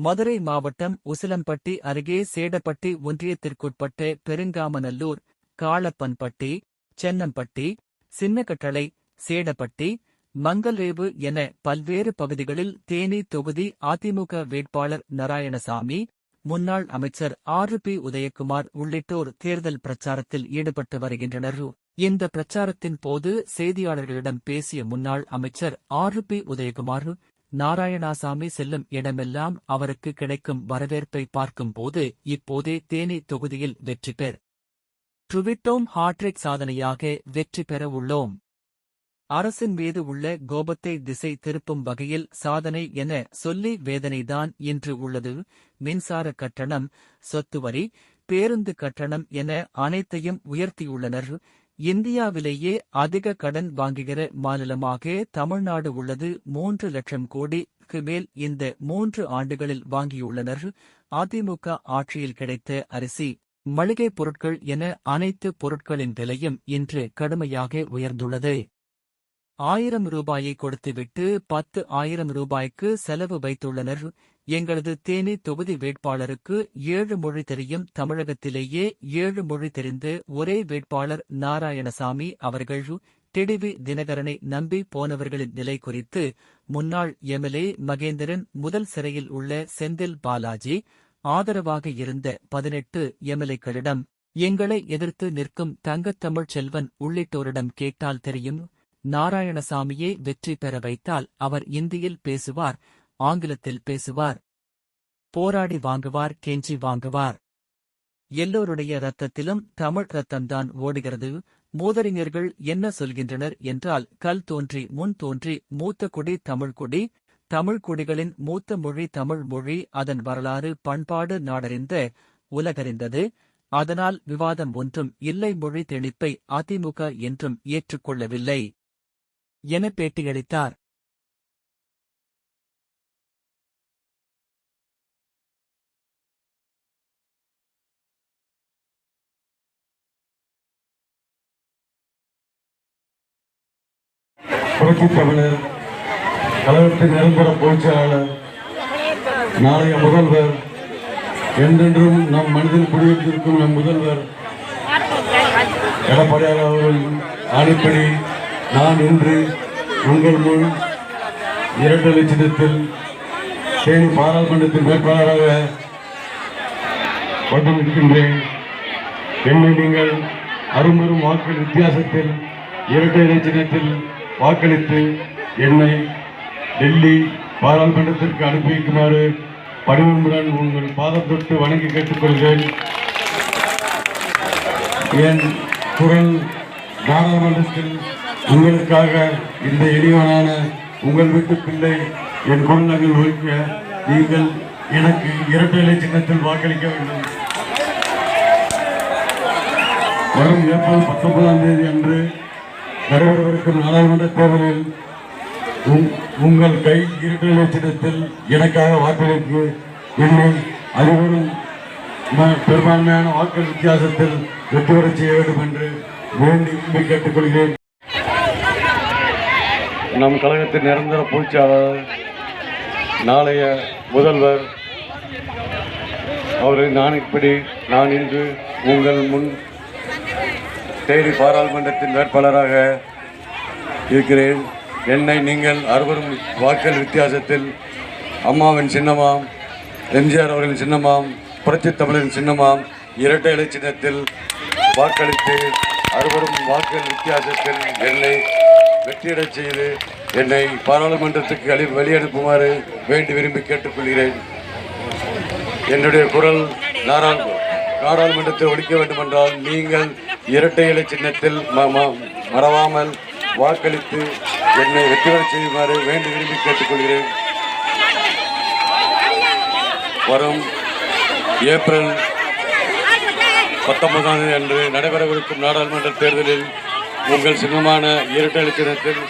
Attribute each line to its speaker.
Speaker 1: மதுரை மாவட்டம் உசிலம்பட்டி அருகே சேடப்பட்டி ஒன்றியத்திற்குட்பட்ட பெருங்காமநல்லூர் காளப்பன்பட்டி சென்னம்பட்டி சின்னக்கட்டளை சேடப்பட்டி மங்கல்ரேவு என பல்வேறு பகுதிகளில் தேனி தொகுதி அதிமுக வேட்பாளர் நாராயணசாமி முன்னாள் அமைச்சர் ஆர் பி உதயகுமார் உள்ளிட்டோர் தேர்தல் பிரச்சாரத்தில் ஈடுபட்டு வருகின்றனர். இந்த பிரச்சாரத்தின் போது செய்தியாளர்களிடம் பேசிய முன்னாள் அமைச்சர் ஆர் பி உதயகுமார் நாராயணாசாமி செல்லும் இடமெல்லாம் அவருக்கு கிடைக்கும் வரவேற்பை பார்க்கும்போது இப்போதே தேனி தொகுதியில் வெற்றி பெற. ட்ருவிட்டோம் ஹாட்ரிக் சாதனையாக வெற்றி பெற உள்ளோம். அரசின் மீது உள்ள கோபத்தை திசை திருப்பும் வகையில் சாதனை என சொல்லி வேதனைதான் இன்று உள்ளது. மின்சார கட்டணம் சொத்து வரி பேருந்து கட்டணம் என அனைத்தையும் உயர்த்தியுள்ளனர். இந்தியாவிலேயே அதிக கடன் வாங்குகிற மாநிலமாக தமிழ்நாடு உள்ளது. மூன்று லட்சம் கோடிக்கு மேல் இந்த மூன்று ஆண்டுகளில் வாங்கியுள்ளனர். அதிமுக ஆட்சியில் கிடைத்த அரிசி மளிகை பொருட்கள் என அனைத்து பொருட்களின் விலையும் இன்று கடுமையாக உயர்ந்துள்ளது. ஆயிரம் ரூபாயை கொடுத்துவிட்டு பத்து ஆயிரம் ரூபாய்க்கு செலவு வைத்துள்ளனர். எங்களது தேனி தொகுதி வேட்பாளருக்கு ஏழு மொழி தெரியும். தமிழகத்திலேயே ஏழு மொழி தெரிந்த ஒரே வேட்பாளர் நாராயணசாமி அவர்கள் டிடிவி தினகரனை நம்பி போனவர்களின் நிலை குறித்து முன்னாள் எம்எல்ஏ மகேந்திரன் முதல் சிறையில் உள்ள செந்தில் பாலாஜி ஆதரவாக இருந்த பதினெட்டு எம்எல்ஏக்களிடம் எங்களை எதிர்த்து நிற்கும் தங்கத்தமிழ் செல்வன் உள்ளிட்டோரிடம் கேட்டால் தெரியும். நாராயணசாமியே வெற்றி பெற வைத்தால் அவர் இந்தியில் பேசுவார். ஆங்கிலத்தில் பேசுவார். போராடி வாங்குவார் கெஞ்சி வாங்குவார். எல்லோருடைய ரத்தத்திலும் தமிழ் ரத்தம்தான் ஓடுகிறது. மூதறிஞர்கள் என்ன சொல்கின்றனர் என்றால் கல் தோன்றி முன் தோன்றி மூத்த குடி தமிழ் குடி தமிழ் குடிகளின் மூத்த மொழி தமிழ் மொழி அதன் வரலாறு பண்பாடு நாடறிந்த உலகறிந்தது. அதனால் விவாதம் ஒன்றும் இல்லை மொழி தெளிப்பை அதிமுக என்றும் ஏற்றுக்கொள்ளவில்லை. என பேட்டியளித்தார்.
Speaker 2: புரட்சி தமிழர் கழகத்தின் நிரந்தர பொதுச்செயலாளர் நாளைய முதல்வர் என்றென்றும் நம் மனதில் குடியிருந்திருக்கும் நம் முதல்வர் எடப்பாடியார் அவர்களின் ஆணைப்படி நான் இன்று உங்கள் முன் இரண்டு லட்சத்தில் தேனி பாராளுமன்றத்தின் வேட்பாளராக கொண்டு நிற்கின்றேன் என்னை நீங்கள் அரும்பெரும் வாக்கு வித்தியாசத்தில் இரட்டை இலட்சணத்தில் வாக்களித்து என்னை டெல்லி பாராளுமன்றத்திற்கு அனுப்பி வைக்குமாறு பணிவன்புடன் உங்கள் பாதம் தொட்டு வணங்கி கேட்டுக்கொள்கிறேன். என் குரல் நாடாளுமன்றத்தில் உங்களுக்காக இந்த இனிவனான உங்கள் வீட்டு பிள்ளை என் குரல் ஒழிக்க நீங்கள் எனக்கு இரட்டை இலை சின்னத்தில் வாக்களிக்க வேண்டும். வரும் ஏப்ரல் பத்தொன்பதாம் தேதி அன்று நடைபெறவிருக்கும் நாடாளுமன்ற தேர்தலில் உங்- உங்கள் கை இரட்டை லட்சத்தில் எனக்காக வாக்களித்து என்னை அதிபரும் பெரும்பான்மையான வாக்கு வித்தியாசத்தில் வெற்றி பெற செய்ய வேண்டும் என்று வேண்டி விரும்பி கேட்டுக்கொள்கிறேன். நம் கழகத்தின் நிரந்தர பொதுச்சாளர் நாளைய முதல்வர் அவரை நான் இப்படி நான் இன்று உங்கள் முன் தேனி பாராளுமன்றத்தின் வேட்பாளராக இருக்கிறேன். என்னை நீங்கள் அறுவரும் வாக்கள் வித்தியாசத்தில் அம்மாவின் சின்னமாம் எம்ஜிஆர் அவர்களின் சின்னமாம் புரட்சி தமிழரின் சின்னமாம் இரட்டை இலை சின்னத்தில் வாக்களித்து அறுவரும் வாக்கள் வித்தியாசத்தில் என்னை வெற்றியிடச் செய்து என்னை பாராளுமன்றத்துக்கு அழி வெளியனுப்புமாறு வேண்டி விரும்பி கேட்டுக்கொள்கிறேன். என்னுடைய குரல் நாடாளுமன்றத்தில் ஒழிக்க வேண்டுமென்றால் நீங்கள் இரட்டை இலை சின்னத்தில் ம- மறவாமல் வாக்களித்து என்னை வெற்றி செய்யுமாறு வேண்டி விரும்பி கேட்டுக்கொள்கிறேன். வரும் ஏப்ரல் பத்தொன்பதாம் தேதி அன்று நடைபெறவிருக்கும் நாடாளுமன்ற தேர்தலில் உங்கள் சின்னமான இரட்டை இலை சின்னத்தில்